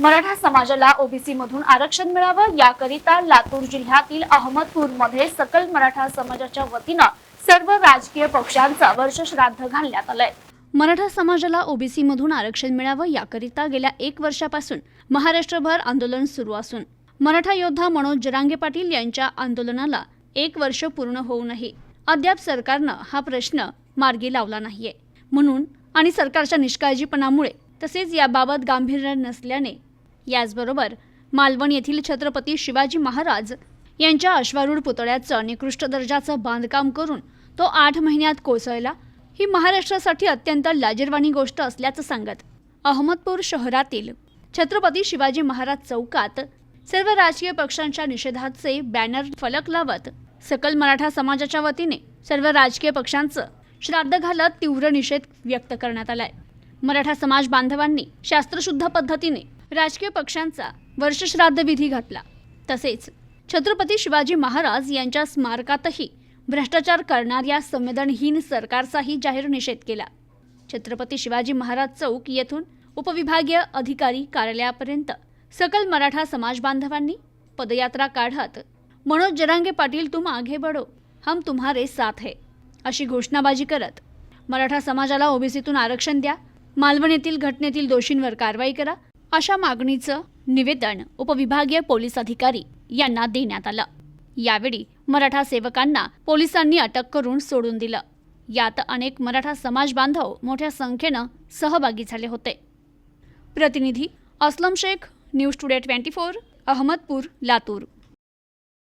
मराठा समाजाला ओबीसी मधून आरक्षण मिळावं याकरिता लातूर जिल्ह्यातील अहमदपूरमध्ये सकल मराठा समाजाच्या वतीनं सर्व राजकीय पक्षांचा वर्ष श्राद्ध घालण्यात आलंय. मराठा समाजाला ओबीसी मधून आरक्षण मिळावं याकरिता गेल्या एक वर्षापासून महाराष्ट्रभर आंदोलन सुरू असून मराठा योद्धा मनोज जरांगे पाटील यांच्या आंदोलनाला एक वर्ष पूर्ण होऊनही अद्याप सरकारनं हा प्रश्न मार्गी लावला नाहीये. म्हणून आणि सरकारच्या निष्काळजीपणामुळे तसेच याबाबत गांभीर्य नसल्याने याचबरोबर मालवण येथील छत्रपती शिवाजी महाराज यांच्या अश्वारूढ पुतळ्याचं निकृष्ट दर्जाचं बांधकाम करून तो आठ महिन्यात कोसळला. ही महाराष्ट्रासाठी अत्यंत लाजीरवाणी गोष्ट असल्याचं सांगत अहमदपूर शहरातील छत्रपती शिवाजी महाराज चौकात सर्व राजकीय पक्षांच्या निषेधाचे बॅनर फलक लावत सकल मराठा समाजाच्या वतीने सर्व राजकीय पक्षांचं श्राद्ध घालत तीव्र निषेध व्यक्त करण्यात आलाय. मराठा समाज बांधवांनी शास्त्रशुद्ध पद्धतीने राजकीय पक्षांचा वर्षश्राद्ध विधी घातला. तसेच छत्रपती शिवाजी महाराज यांच्या स्मारकातही भ्रष्टाचार करणाऱ्या संवेदनहीन सरकारचाही जाहीर निषेध केला. छत्रपती शिवाजी महाराज चौक येथून उपविभागीय अधिकारी कार्यालयापर्यंत सकल मराठा समाज बांधवांनी पदयात्रा काढत मनोज जरांगे पाटील तुम आगे बढो हम तुम्हारे साथ है अशी घोषणाबाजी करत मराठा समाजाला ओबीसीतून आरक्षण द्या मालवण येथील घटनेतील दोषींवर कारवाई करा अशा मागणीचं निवेदन उपविभागीय पोलीस अधिकारी यांना देण्यात आलं. यावेळी मराठा सेवकांना पोलिसांनी अटक करून सोडून दिलं. यात अनेक मराठा समाज बांधव मोठ्या संख्येनं सहभागी झाले होते. प्रतिनिधी Aslam Shaikh news today twenty four Ahmedpur Latur.